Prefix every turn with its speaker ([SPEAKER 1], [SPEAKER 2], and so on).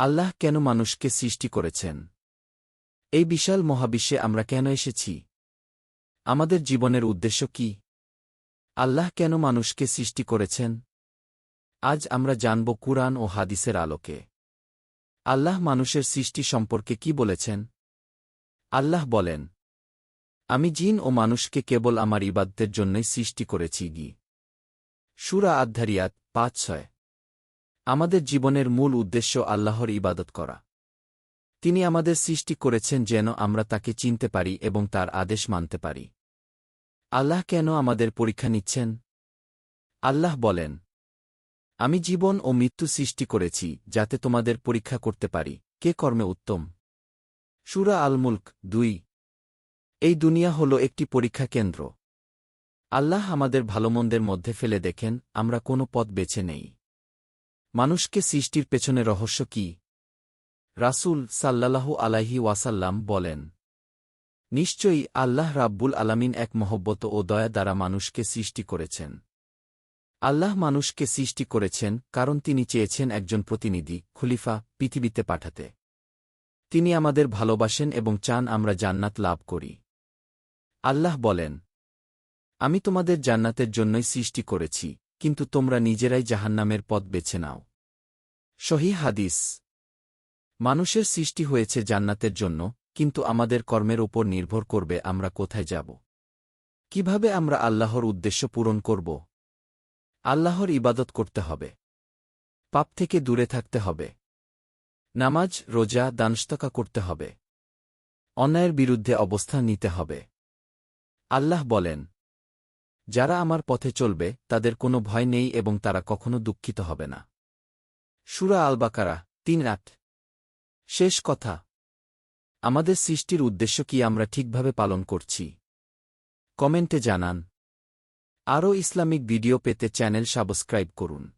[SPEAKER 1] আল্লাহ কেন মানুষকে সৃষ্টি করেছেন? এই বিশাল মহাবিশ্বে আমরা কেন এসেছি? আমাদের জীবনের উদ্দেশ্য কি? আল্লাহ কেন মানুষকে সৃষ্টি করেছেন? আজ আমরা জানব কুরআন ও হাদিসের আলোকে। আল্লাহ মানুষের সৃষ্টি সম্পর্কে কি বলেছেন? আল্লাহ বলেন, আমি জিন ও মানুষকে কেবল আমার ইবাদতের জন্যই সৃষ্টি করেছি। গি। সুরা আধ্যারিয়াত পাঁচ ছয়। আমাদের জীবনের মূল উদ্দেশ্য আল্লাহর ইবাদত করা। তিনি আমাদের সৃষ্টি করেছেন যেন আমরা তাকে চিনতে পারি এবং তার আদেশ মানতে পারি। আল্লাহ কেন আমাদের পরীক্ষা নিচ্ছেন? আল্লাহ বলেন, আমি জীবন ও মৃত্যু সৃষ্টি করেছি যাতে তোমাদের পরীক্ষা করতে পারি। কে কর্মে উত্তম? সুরা আল মুল্ক দুই। এই দুনিয়া হল একটি পরীক্ষা কেন্দ্র। আল্লাহ আমাদের ভালোমন্দের মধ্যে ফেলে দেখেন, আমরা কোনো পথ বেছে নেই। মানুষকে সৃষ্টির পেছনে রহস্য কি? রাসূল সাল্লাল্লাহু আলাইহি ওয়াসাল্লাম বলেন, নিশ্চয়ই আল্লাহ রাব্বুল আলামিন এক মহব্বত ও দয়া দ্বারা মানুষকে সৃষ্টি করেছেন। আল্লাহ মানুষকে সৃষ্টি করেছেন কারণ তিনি চেয়েছেন একজন প্রতিনিধি, খলিফা, পৃথিবীতে পাঠাতে। তিনি আমাদের ভালোবাসেন এবং চান আমরা জান্নাত লাভ করি। আল্লাহ বলেন, আমি তোমাদের জান্নাতের জন্যই সৃষ্টি করেছি। কিন্তু তোমরা নিজেরাই জাহান্নামের পথ বেছে নাও। সহি হাদিস। মানুষের সৃষ্টি হয়েছে জান্নাতের জন্য, কিন্তু আমাদের কর্মের ওপর নির্ভর করবে আমরা কোথায় যাব। কীভাবে আমরা আল্লাহর উদ্দেশ্য পূরণ করব? আল্লাহর ইবাদত করতে হবে। পাপ থেকে দূরে থাকতে হবে। নামাজ, রোজা দানস্তকা করতে হবে। অন্যায়ের বিরুদ্ধে অবস্থান নিতে হবে। আল্লাহ বলেন যারা আমার পথে চলবে, তাদের কোনো ভয় নেই এবং তারা কখনো দুঃখিত হবে না। সুরা আলবাকারা, তিন আট। শেষ কথা। আমাদের সৃষ্টির উদ্দেশ্য কি আমরা ঠিকভাবে পালন করছি? কমেন্টে জানান। আরও ইসলামিক ভিডিও পেতে চ্যানেল সাবস্ক্রাইব করুন।